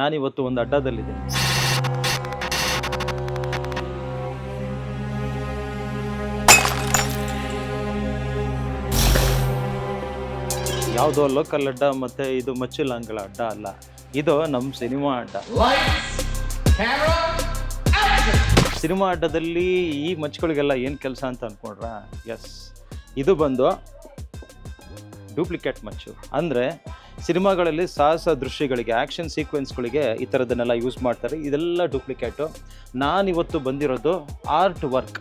ನಾನಿವತ್ತು ಒಂದು ಅಡ್ಡದಲ್ಲಿದ್ದೇನೆ. ಯಾವುದೋ ಲೋಕಲ್ ಅಡ್ಡ ಮತ್ತು ಇದು ಮಚ್ಚಿಲಾಂಗಳ ಅಡ್ಡ ಅಲ್ಲ, ಇದು ನಮ್ಮ ಸಿನಿಮಾ ಅಡ್ಡ. ಸಿನಿಮಾ ಅಡ್ಡದಲ್ಲಿ ಈ ಮಚ್ಗಳಿಗೆಲ್ಲ ಏನು ಕೆಲಸ ಅಂತ ಅಂದ್ಕೊಂಡ್ರ ಎಸ್ ಇದು ಬಂದು ಡೂಪ್ಲಿಕೇಟ್ ಮಚ್ಚು. ಅಂದರೆ ಸಿನಿಮಾಗಳಲ್ಲಿ ಸಾಹಸ ದೃಶ್ಯಗಳಿಗೆ ಆ್ಯಕ್ಷನ್ ಸೀಕ್ವೆನ್ಸ್ಗಳಿಗೆ ಈ ಥರದನ್ನೆಲ್ಲ ಯೂಸ್ ಮಾಡ್ತಾರೆ. ಇದೆಲ್ಲ ಡೂಪ್ಲಿಕೇಟು ನಾನಿವತ್ತು ಬಂದಿರೋದು ಆರ್ಟ್ ವರ್ಕ್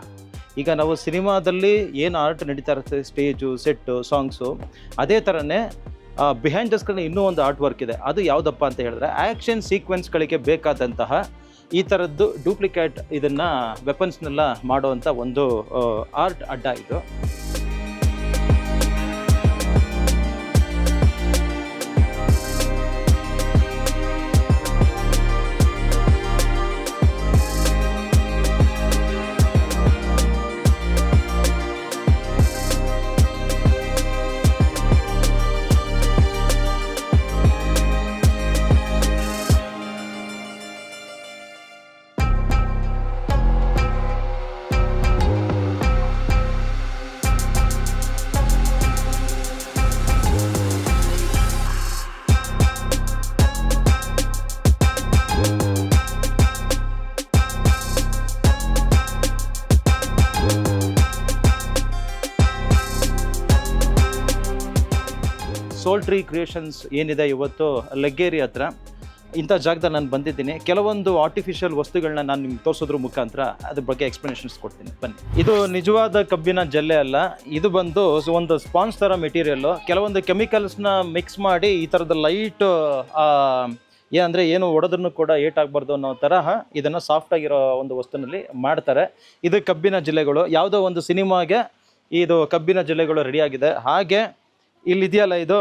ಈಗ ನಾವು ಸಿನಿಮಾದಲ್ಲಿ ಏನು ಆರ್ಟ್ ನಡೀತಾ ಇರುತ್ತೆ ಸ್ಟೇಜು ಸೆಟ್ಟು ಸಾಂಗ್ಸು ಅದೇ ಥರನೇ ಬಿಹೈಂಡ್ ದ ಸ್ಕ್ರೀನ್ ಇನ್ನೂ ಒಂದು ಆರ್ಟ್ ವರ್ಕ್ ಇದೆ. ಅದು ಯಾವುದಪ್ಪ ಅಂತ ಹೇಳಿದ್ರೆ ಆ್ಯಕ್ಷನ್ ಸೀಕ್ವೆನ್ಸ್ಗಳಿಗೆ ಬೇಕಾದಂತಹ ಈ ಥರದ್ದು ಡೂಪ್ಲಿಕೇಟ್ ಇದನ್ನು ವೆಪನ್ಸ್ನೆಲ್ಲ ಮಾಡುವಂಥ ಒಂದು ಆರ್ಟ್ ಅಡ್ಡ ಇದು. ಸೋಲ್ ಟ್ರೀ ಕ್ರಿಯೇಷನ್ಸ್ ಏನಿದೆ ಇವತ್ತು ಲಗ್ಗೇರಿ ಹತ್ರ. ಇಂಥ ಜಾಗದಲ್ಲಿ ನಾನು ಬಂದಿದ್ದೀನಿ. ಕೆಲವೊಂದು ಆರ್ಟಿಫಿಷಿಯಲ್ ವಸ್ತುಗಳನ್ನ ನಾನು ನಿಮ್ಗೆ ತೋರಿಸೋದ್ರ ಮುಖಾಂತರ ಅದ್ರ ಬಗ್ಗೆ ಎಕ್ಸ್ಪ್ಲನೇಷನ್ಸ್ ಕೊಡ್ತೀನಿ. ಬನ್ನಿ. ಇದು ನಿಜವಾದ ಕಬ್ಬಿನ ಜಲ್ಲೆ ಅಲ್ಲ. ಇದು ಬಂದು ಒಂದು ಸ್ಪಾನ್ಸ್ ಥರ ಮೆಟೀರಿಯಲ್ಲು ಕೆಲವೊಂದು ಕೆಮಿಕಲ್ಸ್ನ ಮಿಕ್ಸ್ ಮಾಡಿ ಈ ಥರದ ಲೈಟ್ ಏನಂದರೆ ಏನು ಒಡೆದ್ರೂ ಕೂಡ ಏಟ್ ಆಗಬಾರ್ದು ಅನ್ನೋ ತರಹ ಇದನ್ನು ಸಾಫ್ಟ್ ಆಗಿರೋ ಒಂದು ವಸ್ತುನಲ್ಲಿ ಮಾಡ್ತಾರೆ. ಇದು ಕಬ್ಬಿನ ಜಿಲ್ಲೆಗಳು. ಯಾವುದೋ ಒಂದು ಸಿನಿಮಾಗೆ ಇದು ಕಬ್ಬಿನ ಜಿಲ್ಲೆಗಳು ರೆಡಿಯಾಗಿದೆ ಹಾಗೆ ಇಲ್ಲಿದೆಯಲ್ಲ ಇದು?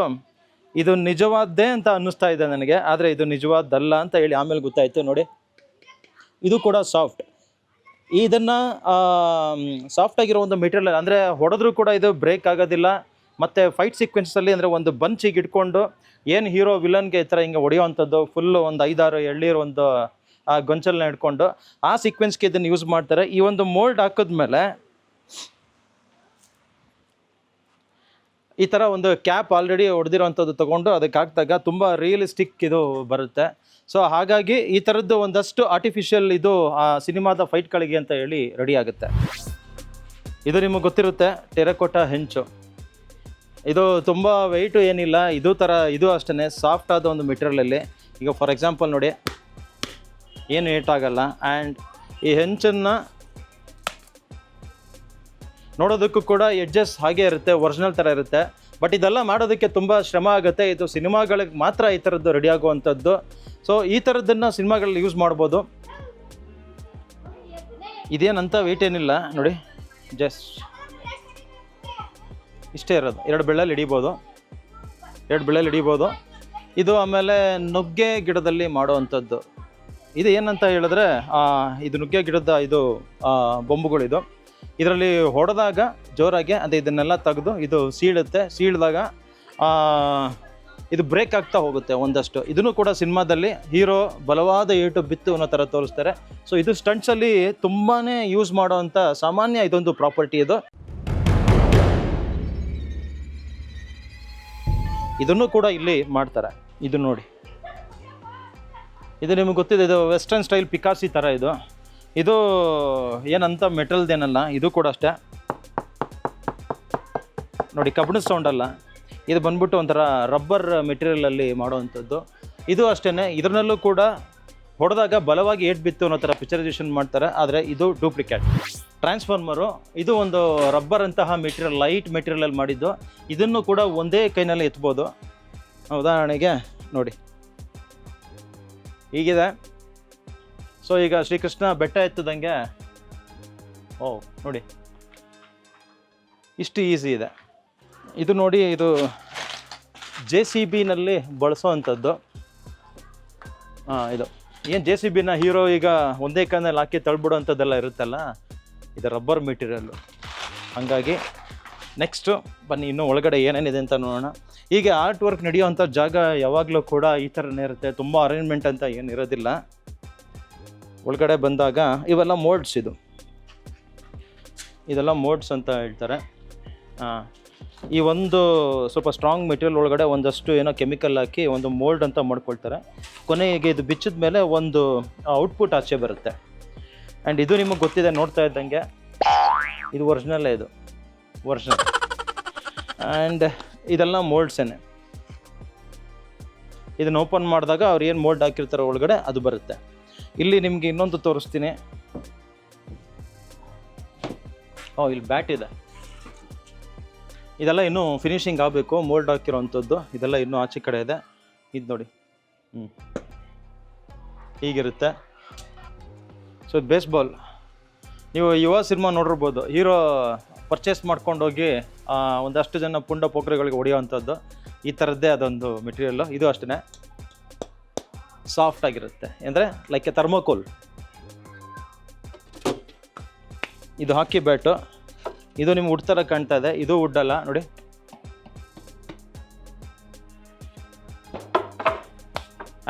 ಇದು ನಿಜವಾದ್ದೇ ಅಂತ ಅನ್ನಿಸ್ತಾ ಇದೆ ನನಗೆ, ಆದರೆ ಇದು ನಿಜವಾದ್ದಲ್ಲ ಅಂತ ಹೇಳಿ ಆಮೇಲೆ ಗೊತ್ತಾಯಿತು ನೋಡಿ. ಇದು ಕೂಡ ಸಾಫ್ಟ್. ಇದನ್ನು ಸಾಫ್ಟ್ ಆಗಿರೋ ಒಂದು ಮೆಟೀರಿಯಲ್ ಅಂದರೆ ಹೊಡೆದ್ರೂ ಕೂಡ ಇದು ಬ್ರೇಕ್ ಆಗೋದಿಲ್ಲ. ಮತ್ತು ಫೈಟ್ ಸೀಕ್ವೆನ್ಸಲ್ಲಿ ಅಂದರೆ ಒಂದು ಬಂಚಿಗೆ ಇಟ್ಕೊಂಡು ಏನು ಹೀರೋ ವಿಲನ್ಗೆ ಈ ಥರ ಹಿಂಗೆ ಹೊಡೆಯುವಂಥದ್ದು ಫುಲ್ಲು ಒಂದು ಐದಾರು ಎಳ್ಳೀರು ಒಂದು, ಆ ಗೊಂಚಲನ್ನ ಇಟ್ಕೊಂಡು ಆ ಸೀಕ್ವೆನ್ಸ್ಗೆ ಇದನ್ನು ಯೂಸ್ ಮಾಡ್ತಾರೆ. ಈ ಒಂದು ಮೋಲ್ಡ್ ಹಾಕಿದ್ಮೇಲೆ ಈ ಥರ ಒಂದು ಕ್ಯಾಪ್ ಆಲ್ರೆಡಿ ಹೊಡೆದಿರೋವಂಥದ್ದು ತೊಗೊಂಡು ಅದಕ್ಕೆ ಹಾಕಿದಾಗ ತುಂಬ ರಿಯಲಿಸ್ಟಿಕ್ ಇದು ಬರುತ್ತೆ. ಸೊ ಹಾಗಾಗಿ ಈ ಥರದ್ದು ಒಂದಷ್ಟು ಆರ್ಟಿಫಿಷಿಯಲ್ ಇದು, ಆ, ಸಿನಿಮಾದ ಫೈಟ್ಗಳಿಗೆ ಅಂತ ಹೇಳಿ ರೆಡಿ ಆಗುತ್ತೆ. ಇದು ನಿಮಗೆ ಗೊತ್ತಿರುತ್ತೆ ಟೆರಕೋಟ ಹೆಂಚು. ಇದು ತುಂಬ ವೆಯ್ಟು ಏನಿಲ್ಲ, ಇದು ಥರ ಇದು ಅಷ್ಟೇ ಸಾಫ್ಟ್ ಆದ ಒಂದು ಮೆಟೀರಿಯಲಲ್ಲಿ ಈಗ ಫಾರ್ ಎಕ್ಸಾಂಪಲ್ ನೋಡಿ, ಏನು ಏಟಾಗಲ್ಲ ಆ್ಯಂಡ್ ಈ ಹೆಂಚನ್ನು ನೋಡೋದಕ್ಕೂ ಕೂಡ ಎಡ್ಜಸ್ ಹಾಗೆ ಇರುತ್ತೆ ಒರಿಜಿನಲ್ ಥರ ಇರುತ್ತೆ. ಬಟ್ ಇದೆಲ್ಲ ಮಾಡೋದಕ್ಕೆ ತುಂಬ ಶ್ರಮ ಆಗುತ್ತೆ. ಇದು ಸಿನಿಮಾಗಳಿಗೆ ಮಾತ್ರ ಈ ಥರದ್ದು ರೆಡಿ ಆಗುವಂಥದ್ದು. ಸೊ ಈ ಥರದ್ದನ್ನು ಸಿನಿಮಾಗಳಲ್ಲಿ ಯೂಸ್ ಮಾಡ್ಬೋದು. ಇದೇನಂತ ವೆಯ್ಟ್ ಏನಿಲ್ಲ. ನೋಡಿ ಜಸ್ಟ್ ಇಷ್ಟೇ ಇರೋದು. ಎರಡು ಬೆಳ್ಳಲ್ಲಿ ಹಿಡಿಬೋದು. ಎರಡು ಬೆಳ್ಳಲ್ಲಿ ಹಿಡಿಬೋದು. ಇದು ಆಮೇಲೆ ನುಗ್ಗೆ ಗಿಡದಲ್ಲಿ ಮಾಡುವಂಥದ್ದು. ಇದು ಏನಂತ ಹೇಳಿದ್ರೆ ಇದು ನುಗ್ಗೆ ಗಿಡದ ಇದು ಬೊಂಬುಗಳಿದು. ಇದರಲ್ಲಿ ಹೊಡೆದಾಗ ಜೋರಾಗಿ ಅದೇ ಇದನ್ನೆಲ್ಲ ತೆಗೆದು ಇದು ಸೀಳುತ್ತೆ, ಸೀಳಿದಾಗ ಇದು ಬ್ರೇಕ್ ಆಗ್ತಾ ಹೋಗುತ್ತೆ ಒಂದಷ್ಟು. ಇದನ್ನು ಕೂಡ ಸಿನಿಮಾದಲ್ಲಿ ಹೀರೋ ಬಲವಾದ ಏಟು ಬಿತ್ತು ಅನ್ನೋ ಥರ ತೋರಿಸ್ತಾರೆ. ಸೊ ಇದು ಸ್ಟಂಟ್ಸಲ್ಲಿ ತುಂಬಾ ಯೂಸ್ ಮಾಡೋವಂಥ ಸಾಮಾನ್ಯ ಇದೊಂದು ಪ್ರಾಪರ್ಟಿ ಇದು. ಇದನ್ನು ಕೂಡ ಇಲ್ಲಿ ಮಾಡ್ತಾರೆ. ಇದು ನೋಡಿ. ಇದು ನಿಮಗೆ ಗೊತ್ತಿದೆ, ಇದು ವೆಸ್ಟರ್ನ್ ಸ್ಟೈಲ್ ಪಿಕಾಸಿ ಥರ ಇದು. ಇದು ಏನಂತ ಮೆಟಲ್ದೇನಲ್ಲ, ಇದು ಕೂಡ ಅಷ್ಟೇ. ನೋಡಿ, ಕಬ್ಬಿಣದ ಸೌಂಡ್ ಅಲ್ಲ. ಇದು ಬಂದ್ಬಿಟ್ಟು ಒಂಥರ ರಬ್ಬರ್ ಮೆಟೀರಿಯಲಲ್ಲಿ ಮಾಡುವಂಥದ್ದು. ಇದು ಅಷ್ಟೇ ಇದರಲ್ಲೂ ಕೂಡ ಹೊಡೆದಾಗ ಬಲವಾಗಿ ಏಟ್ ಬಿತ್ತು ಅನ್ನೋ ಥರ ಪಿಕ್ಚರೈಸೇಷನ್ ಮಾಡ್ತಾರೆ, ಆದರೆ ಇದು ಡೂಪ್ಲಿಕೇಟ್ ಟ್ರಾನ್ಸ್ಫಾರ್ಮರು ಇದು ಒಂದು ರಬ್ಬರ್ ಅಂತಹ ಮೆಟೀರಿಯಲ್ ಲೈಟ್ ಮೆಟೀರಿಯಲಲ್ಲಿ ಮಾಡಿದ್ದು. ಇದನ್ನು ಕೂಡ ಒಂದೇ ಕೈನಲ್ಲಿ ಎತ್ಬೋದು. ಉದಾಹರಣೆಗೆ, ನೋಡಿ. ಹೀಗಿದೆ. ಸೊ ಈಗ ಶ್ರೀಕೃಷ್ಣ ಬೆಟ್ಟ ಎತ್ತದಂಗೆ, ಓ, ನೋಡಿ. ಇಷ್ಟು ಈಸಿ ಇದೆ. ಇದು ನೋಡಿ, ಇದು ಜೆ ಸಿ ಬಿನಲ್ಲಿ ಬಳಸೋ ಅಂಥದ್ದು ಹಾಂ ಇದು. ಏನು ಜೆ ಸಿ ಬಿನ ಹೀರೋ ಈಗ ಒಂದೇ ಕಾನಲ್ಲಿ ಹಾಕಿ ತಳ್ಬಿಡೋ ಅಂಥದ್ದೆಲ್ಲ ಇರುತ್ತಲ್ಲ, ಇದು ರಬ್ಬರ್ ಮೆಟೀರಿಯಲ್ಲು ಹಾಗಾಗಿ ನೆಕ್ಸ್ಟು ಬನ್ನಿ, ಇನ್ನೂ ಒಳಗಡೆ ಏನೇನಿದೆ ಅಂತ ನೋಡೋಣ. ಹೀಗೆ ಆರ್ಟ್ ವರ್ಕ್ ನಡೆಯುವಂಥ ಜಾಗ ಯಾವಾಗಲೂ ಕೂಡ ಈ ಥರನೇ ಇರುತ್ತೆ. ತುಂಬ ಅರೇಂಜ್ಮೆಂಟ್ ಅಂತ ಏನು ಇರೋದಿಲ್ಲ ಒಳಗಡೆ ಬಂದಾಗ ಇವೆಲ್ಲ ಮೋಡ್ಸ್ ಇದು. ಇದೆಲ್ಲ ಮೋಡ್ಸ್ ಅಂತ ಹೇಳ್ತಾರೆ. ಈ ಒಂದು ಸ್ವಲ್ಪ ಸ್ಟ್ರಾಂಗ್ ಮೆಟೀರಿಯಲ್ ಒಳಗಡೆ ಒಂದಷ್ಟು ಏನೋ ಕೆಮಿಕಲ್ ಹಾಕಿ ಒಂದು ಮೋಲ್ಡ್ ಅಂತ ಮಾಡ್ಕೊಳ್ತಾರೆ. ಕೊನೆಗೆ ಇದು ಬಿಚ್ಚಿದ ಮೇಲೆ ಒಂದು ಔಟ್ಪುಟ್ ಆಚೆ ಬರುತ್ತೆ. ಆ್ಯಂಡ್ ಇದು ನಿಮಗೆ ಗೊತ್ತಿದೆ, ನೋಡ್ತಾ ಇದ್ದಂಗೆ ಇದು ಒರಿಜಿನಲ್ಲೇ ಇದು. ಒರಿಜಿನಲ್ ಆ್ಯಂಡ್ ಇದೆಲ್ಲ ಮೋಲ್ಡ್ಸೇನೆ ಇದನ್ನು ಓಪನ್ ಮಾಡಿದಾಗ ಅವ್ರು ಏನು ಮೋಲ್ಡ್ ಹಾಕಿರ್ತಾರೆ ಒಳಗಡೆ ಅದು ಬರುತ್ತೆ. ಇಲ್ಲಿ ನಿಮಗೆ ಇನ್ನೊಂದು ತೋರಿಸ್ತೀನಿ. ಓ, ಇಲ್ಲಿ ಬ್ಯಾಟ್ ಇದೆ. ಇದೆಲ್ಲ ಇನ್ನೂ ಫಿನಿಶಿಂಗ್ ಆಗಬೇಕು ಮೋಲ್ಡ್ ಹಾಕಿರೋವಂಥದ್ದು. ಇದೆಲ್ಲ ಇನ್ನೂ ಆಚೆ ಕಡೆ ಇದೆ. ಇದು ನೋಡಿ. ಹ್ಞೂ ಹೀಗಿರುತ್ತೆ. ಸೊ ಬೇಸ್ಬಾಲ್ ನೀವು ಯುವ ಸಿನಿಮಾ ನೋಡಿರ್ಬೋದು. ಹೀರೋ ಪರ್ಚೇಸ್ ಮಾಡ್ಕೊಂಡೋಗಿ ಒಂದಷ್ಟು ಜನ ಪುಂಡ ಪೋಖ್ರಿಗಳಿಗೆ ಹೊಡೆಯೋವಂಥದ್ದು. ಈ ಥರದ್ದೇ ಅದೊಂದು ಮೆಟೀರಿಯಲ್ಲು ಇದು ಅಷ್ಟೇ ಸಾಫ್ಟ್ ಆಗಿರುತ್ತೆ. ಅಂದರೆ ಲೈಕ್ ಎ ಥರ್ಮೋಕೋಲ್ ಇದು ಹಾಕಿ ಬ್ಯಾಟು ಇದು ನಿಮ್ಗೆ ವುಡ್ ಥರ ಕಾಣ್ತಾ ಇದೆ. ಇದು ಉಡ್ಡಲ್ಲ, ನೋಡಿ.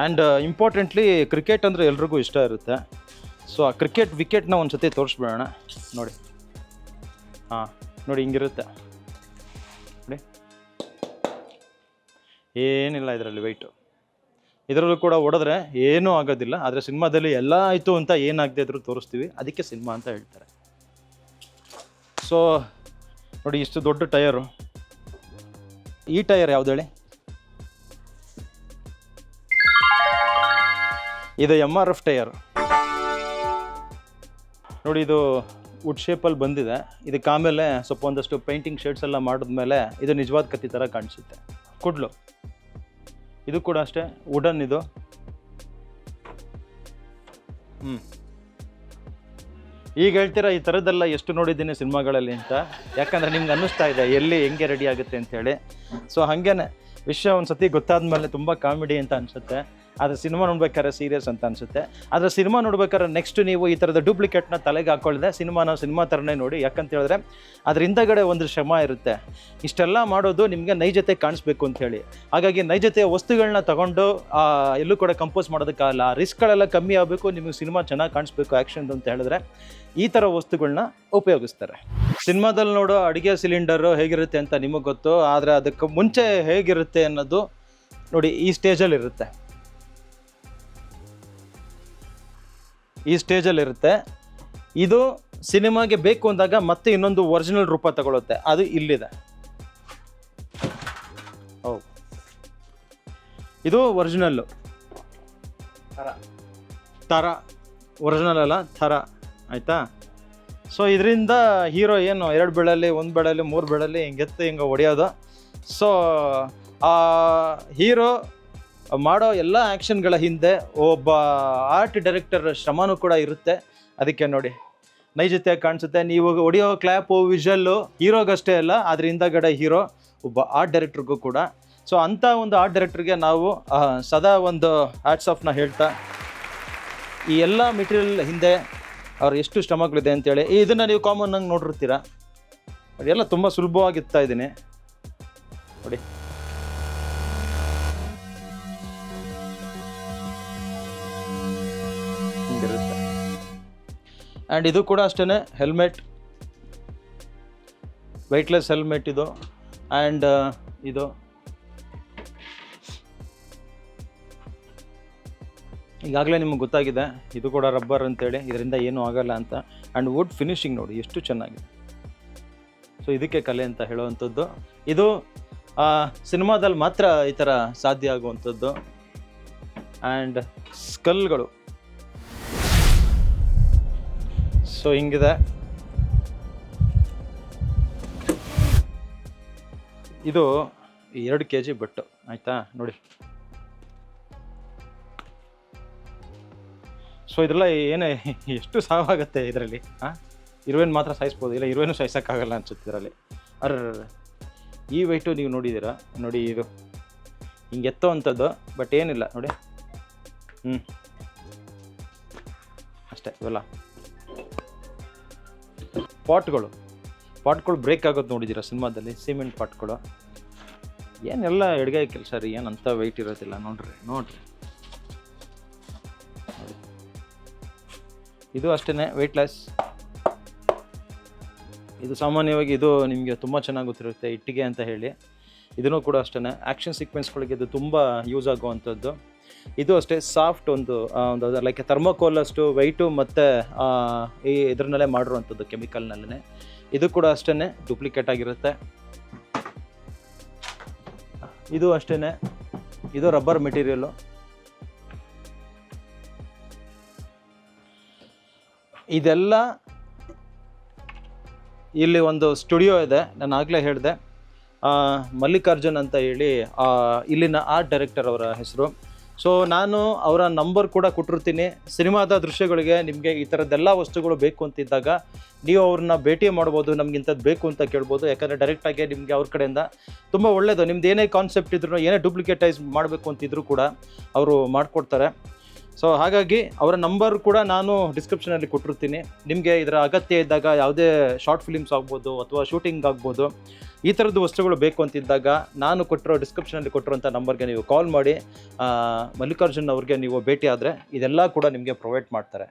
ಆ್ಯಂಡ್ ಇಂಪಾರ್ಟೆಂಟ್ಲಿ ಕ್ರಿಕೆಟ್ ಅಂದರೆ ಎಲ್ರಿಗೂ ಇಷ್ಟ ಇರುತ್ತೆ. ಸೊ ಆ ಕ್ರಿಕೆಟ್ ವಿಕೆಟ್ನ ಒಂದು ಸತಿ ತೋರಿಸ್ಬಿಡೋಣ. ನೋಡಿ. ಹಾಂ, ನೋಡಿ, ಹಿಂಗಿರುತ್ತೆ. ನೋಡಿ. ಏನಿಲ್ಲ ಇದರಲ್ಲಿ ವೆಯ್ಟು ಇದರಲ್ಲೂ ಕೂಡ ಹೊಡೆದ್ರೆ ಏನೂ ಆಗೋದಿಲ್ಲ. ಆದರೆ ಸಿನಿಮಾದಲ್ಲಿ ಎಲ್ಲ ಆಯಿತು ಅಂತ ಏನಾಗದೆ ಇದ್ರೂ ತೋರಿಸ್ತೀವಿ. ಅದಕ್ಕೆ ಸಿನಿಮಾ ಅಂತ ಹೇಳ್ತಾರೆ. ಸೊ ನೋಡಿ ಇಷ್ಟು ದೊಡ್ಡ ಟಯರು ಈ ಟಯರ್ ಯಾವ್ದು ಹೇಳಿ? ಇದು ಎಂ ಆರ್ ಎಫ್ ಟಯರ್ ನೋಡಿ ಇದು ವುಡ್ ಶೇಪಲ್ಲಿ ಬಂದಿದೆ. ಇದಕ್ಕೆ ಆಮೇಲೆ ಸ್ವಲ್ಪ ಒಂದಷ್ಟು ಪೇಂಟಿಂಗ್ ಶೇಡ್ಸ್ ಎಲ್ಲ ಮಾಡಿದ್ಮೇಲೆ ಇದು ನಿಜವಾದ ಕತ್ತಿ ಥರ ಕಾಣಿಸುತ್ತೆ. ಕುಡ್ಲು. ಇದು ಕೂಡ ಅಷ್ಟೇ ವುಡನ್ ಇದು. ಹ್ಞೂ ಈಗ ಹೇಳ್ತೀರಾ, ಈ ಥರದ್ದೆಲ್ಲ ಎಷ್ಟು ನೋಡಿದ್ದೀನಿ ಸಿನಿಮಾಗಳಲ್ಲಿ ಅಂತ? ಯಾಕಂದರೆ ನಿಮ್ಗೆ ಅನ್ನಿಸ್ತಾ ಇದೆ, ಎಲ್ಲಿ ಹೆಂಗೆ ರೆಡಿ ಆಗುತ್ತೆ ಅಂತೇಳಿ ಸೊ ಹಾಗೇನೆ, ವಿಷಯ ಒಂದು ಸತಿ ಗೊತ್ತಾದ್ಮೇಲೆ ತುಂಬ ಕಾಮಿಡಿ ಅಂತ ಅನಿಸುತ್ತೆ. ಆದರೆ ಸಿನಿಮಾ ನೋಡ್ಬೇಕಾದ್ರೆ ಸೀರಿಯಸ್ ಅಂತ ಅನಿಸುತ್ತೆ. ಆದರೆ ಸಿನಿಮಾ ನೋಡ್ಬೇಕಾದ್ರೆ ನೆಕ್ಸ್ಟ್ ನೀವು ಈ ಥರದ ಡೂಪ್ಲಿಕೇಟ್ನ ತಲೆಗೆ ಹಾಕೊಳ್ಳದೆ ಸಿನಿಮಾನ, ಸಿನಿಮಾ ಥರನೇ ನೋಡಿ. ಯಾಕಂತ ಹೇಳಿದ್ರೆ ಅದ್ರ ಹಿಂದಗಡೆ ಒಂದು ಶ್ರಮ ಇರುತ್ತೆ. ಇಷ್ಟೆಲ್ಲ ಮಾಡೋದು ನಿಮಗೆ ನೈಜತೆ ಕಾಣಿಸ್ಬೇಕು ಅಂತ ಹೇಳಿ. ಹಾಗಾಗಿ ನೈಜತೆಯ ವಸ್ತುಗಳನ್ನ ತಗೊಂಡು ಎಲ್ಲೂ ಕೂಡ ಕಂಪೋಸ್ ಮಾಡೋದಕ್ಕಾಗಲ್ಲ ರಿಸ್ಕ್ಗಳೆಲ್ಲ ಕಮ್ಮಿ ಆಗಬೇಕು, ನಿಮಗೆ ಸಿನಿಮಾ ಚೆನ್ನಾಗಿ ಕಾಣಿಸ್ಬೇಕು ಆ್ಯಕ್ಷನ್ ಅಂತ ಹೇಳಿದ್ರೆ ಈ ಥರ ವಸ್ತುಗಳನ್ನ ಉಪಯೋಗಿಸ್ತಾರೆ. ಸಿನಿಮಾದಲ್ಲಿ ನೋಡೋ ಅಡುಗೆ ಸಿಲಿಂಡರು ಹೇಗಿರುತ್ತೆ ಅಂತ ನಿಮಗೆ ಗೊತ್ತು, ಆದರೆ ಅದಕ್ಕೆ ಮುಂಚೆ ಹೇಗಿರುತ್ತೆ ಅನ್ನೋದು ನೋಡಿ ಈ ಸ್ಟೇಜಲ್ಲಿ ಇರುತ್ತೆ. ಈ ಸ್ಟೇಜಲ್ಲಿರುತ್ತೆ ಇದು ಸಿನಿಮಾಗೆ ಬೇಕು ಅಂದಾಗ ಮತ್ತೆ ಇನ್ನೊಂದು ಒರಿಜಿನಲ್ ರೂಪ ತಗೊಳುತ್ತೆ. ಅದು ಇಲ್ಲಿದೆ. ಓ. ಇದು ಒರಿಜಿನಲ್ಲು ಥರ. ಒರಿಜಿನಲ್ ಅಲ್ಲ ಥರ. ಆಯಿತಾ? ಸೊ ಇದರಿಂದ ಹೀರೋ ಏನು? ಎರಡು ಬೆಳಲ್ಲಿ ಒಂದು ಬೆಳಲ್ಲಿ ಮೂರು ಬೆಳಲ್ಲಿ ಹಿಂಗೆತ್ತು ಹಿಂಗೆ ಹೊಡೆಯೋದು ಸೊ ಆ ಹೀರೋ ಮಾಡೋ ಎಲ್ಲ ಆ್ಯಕ್ಷನ್ಗಳ ಹಿಂದೆ ಒಬ್ಬ ಆರ್ಟ್ ಡೈರೆಕ್ಟರ್ ಶ್ರಮನೂ ಕೂಡ ಇರುತ್ತೆ. ಅದಕ್ಕೆ ನೋಡಿ ನೈಜತೆ ಕಾಣಿಸುತ್ತೆ. ನೀವು ಒಡಿಯೋ ಕ್ಲ್ಯಾಪು ವಿಷಲ್ಲು ಹೀರೋಗಷ್ಟೇ ಅಲ್ಲ ಅದ್ರ ಹಿಂದಗಡೆ ಹೀರೋ ಒಬ್ಬ ಆರ್ಟ್ ಡೈರೆಕ್ಟ್ರಿಗೂ ಕೂಡ. ಸೊ ಅಂಥ ಒಂದು ಆರ್ಟ್ ಡೈರೆಕ್ಟ್ರಿಗೆ ನಾವು ಸದಾ ಒಂದು ಹ್ಯಾಟ್ಸ್ ಆಫ್ನ ಹೇಳ್ತಾ, ಈ ಎಲ್ಲ ಮೆಟೀರಿಯಲ್ ಹಿಂದೆ ಅವ್ರು ಎಷ್ಟು ಶ್ರಮಗಳಿದೆ ಅಂತೇಳಿ. ಇದನ್ನು ನೀವು ಕಾಮನ್ ಆಗಿ ನೋಡಿರ್ತೀರಾ? ಅದೆಲ್ಲ ತುಂಬ ಸುಲಭವಾಗಿ ಇದ್ದೀನಿ. ನೋಡಿ. ಆ್ಯಂಡ್ ಇದು ಕೂಡ ಅಷ್ಟೇ ಹೆಲ್ಮೆಟ್ ವೆಯ್ಟ್ಲೆಸ್ ಹೆಲ್ಮೆಟ್ ಇದು. ಆ್ಯಂಡ್ ಇದು. ಈಗಾಗಲೇ ನಿಮಗೆ ಗೊತ್ತಾಗಿದೆ, ಇದು ಕೂಡ ರಬ್ಬರ್ ಅಂತೇಳಿ, ಇದರಿಂದ ಏನೂ ಆಗಲ್ಲ ಅಂತ. ಆ್ಯಂಡ್ ವುಡ್ ಫಿನಿಶಿಂಗ್ ನೋಡಿ, ಎಷ್ಟು ಚೆನ್ನಾಗಿದೆ. ಸೊ ಇದಕ್ಕೆ ಕಲೆ ಅಂತ ಹೇಳುವಂಥದ್ದು. ಇದು ಸಿನಿಮಾದಲ್ಲಿ ಮಾತ್ರ ಈ ಥರ ಸಾಧ್ಯ ಆಗುವಂಥದ್ದು. ಆ್ಯಂಡ್ ಸ್ಕಲ್ಗಳು ಸೊ ಹಿಂಗಿದೆ. ಇದು ಎರಡು ಕೆ ಜಿ ಬಟ್ಟು, ಆಯಿತಾ? ನೋಡಿ. ಸೊ ಇದೆಲ್ಲ ಏನೇ ಎಷ್ಟು ಸಾವಾಗುತ್ತೆ ಇದರಲ್ಲಿ ಹಾಂ ಇರುವೆನ್ ಮಾತ್ರ ಸಾಯಿಸ್ಬೋದು, ಇಲ್ಲ ಇರುವೇನು ಸಾಯಿಸೋಕ್ಕಾಗಲ್ಲ ಅನ್ಸುತ್ತೆ ಇದರಲ್ಲಿ. ಅರ್ರ ಈ ವೈಟು ನೀವು ನೋಡಿದ್ದೀರಾ? ನೋಡಿ ಇದು. ಹಿಂಗೆ ಎತ್ತೋ ಅಂಥದ್ದು ಬಟ್ ಏನಿಲ್ಲ, ನೋಡಿ. ಹ್ಞೂ ಅಷ್ಟೇ, ಇವೆಲ್ಲ. ಪಾಟ್ಗಳು ಪಾಟ್ಗಳು ಬ್ರೇಕ್ ಆಗೋದು ನೋಡಿದ್ದೀರಾ ಸಿನಿಮಾದಲ್ಲಿ? ಸಿಮೆಂಟ್ ಪಾಟ್ಗಳು. ಏನೆಲ್ಲ ಎಡಗೈ ಕೆಲಸ ರೀ? ಏನಂತ ವೆಯ್ಟ್ ಇರೋದಿಲ್ಲ ನೋಡ್ರಿ ನೋಡ್ರಿ. ನೋಡಿ. ಇದು ಅಷ್ಟೇ ವೆಯ್ಟ್ಲೆಸ್ ಇದು ಸಾಮಾನ್ಯವಾಗಿ ಇದು ನಿಮಗೆ ತುಂಬ ಚೆನ್ನಾಗಿ ಗೊತ್ತಿರುತ್ತೆ, ಇಟ್ಟಿಗೆ ಅಂತ ಹೇಳಿ. ಇದನ್ನು ಕೂಡ ಅಷ್ಟೇ ಆ್ಯಕ್ಷನ್ ಸೀಕ್ವೆನ್ಸ್ಗಳಿಗೆ ಇದು ತುಂಬ ಯೂಸ್ ಆಗುವಂಥದ್ದು. ಇದು ಅಷ್ಟೇ ಸಾಫ್ಟ್ ಒಂದು ಒಂದು ಲೈಕ್ ಥರ್ಮೋಕೋಲ್ ಅಷ್ಟು ವೆಯ್ಟು ಮತ್ತು ಈ ಇದ್ರನ್ನಲ್ಲೇ ಮಾಡಿರುವಂಥದ್ದು ಕೆಮಿಕಲ್ನಲ್ಲೇ ಇದು ಕೂಡ ಅಷ್ಟೇ ಡೂಪ್ಲಿಕೇಟ್ ಆಗಿರುತ್ತೆ. ಇದು ಅಷ್ಟೇ ಇದು ರಬ್ಬರ್ ಮೆಟೀರಿಯಲ್ಲು ಇದೆಲ್ಲ ಇಲ್ಲಿ ಒಂದು ಸ್ಟುಡಿಯೋ ಇದೆ, ನಾನು ಆಗಲೇ ಹೇಳಿದೆ. ಮಲ್ಲಿಕಾರ್ಜುನ್ ಅಂತ ಹೇಳಿ ಇಲ್ಲಿನ ಆರ್ಟ್ ಡೈರೆಕ್ಟರ್ ಅವರ ಹೆಸರು. ಸೊ ನಾನು ಅವರ ನಂಬರ್ ಕೂಡ ಕೊಟ್ಟಿರ್ತೀನಿ. ಸಿನಿಮಾದ ದೃಶ್ಯಗಳಿಗೆ ನಿಮಗೆ ಈ ಥರದ್ದೆಲ್ಲ ವಸ್ತುಗಳು ಬೇಕು ಅಂತಿದ್ದಾಗ ನೀವು ಅವ್ರನ್ನ ಭೇಟಿ ಮಾಡ್ಬೋದು, ನಮ್ಗೆ ಇಂಥದ್ದು ಬೇಕು ಅಂತ ಕೇಳ್ಬೋದು. ಯಾಕಂದರೆ ಡೈರೆಕ್ಟಾಗಿ ನಿಮಗೆ ಅವ್ರ ಕಡೆಯಿಂದ ತುಂಬ ಒಳ್ಳೆಯದು ನಿಮ್ದು ಏನೇ ಕಾನ್ಸೆಪ್ಟ್ ಇದ್ರು, ಏನೇ ಡೂಪ್ಲಿಕೇಟೈಸ್ ಮಾಡಬೇಕು ಅಂತಿದ್ರು ಕೂಡ ಅವರು ಮಾಡಿಕೊಡ್ತಾರೆ. ಸೊ ಹಾಗಾಗಿ ಅವರ ನಂಬರ್ ಕೂಡ ನಾನು ಡಿಸ್ಕ್ರಿಪ್ಷನಲ್ಲಿ ಕೊಟ್ಟಿರ್ತೀನಿ. ನಿಮಗೆ ಇದರ ಅಗತ್ಯ ಇದ್ದಾಗ ಯಾವುದೇ ಶಾರ್ಟ್ ಫಿಲಿಮ್ಸ್ ಆಗ್ಬೋದು ಅಥವಾ ಶೂಟಿಂಗ್ ಆಗ್ಬೋದು, ಈ ಥರದ್ದು ವಸ್ತುಗಳು ಬೇಕು ಅಂತಿದ್ದಾಗ ನಾನು ಕೊಟ್ಟಿರೋ ಡಿಸ್ಕ್ರಿಪ್ಷನಲ್ಲಿ ಕೊಟ್ಟಿರೋಂಥ ನಂಬರ್ಗೆ ನೀವು ಕಾಲ್ ಮಾಡಿ. ಮಲ್ಲಿಕಾರ್ಜುನ್ ಅವ್ರಿಗೆ ನೀವು ಭೇಟಿ ಆದರೆ ಇದೆಲ್ಲ ಕೂಡ ನಿಮಗೆ ಪ್ರೊವೈಡ್ ಮಾಡ್ತಾರೆ.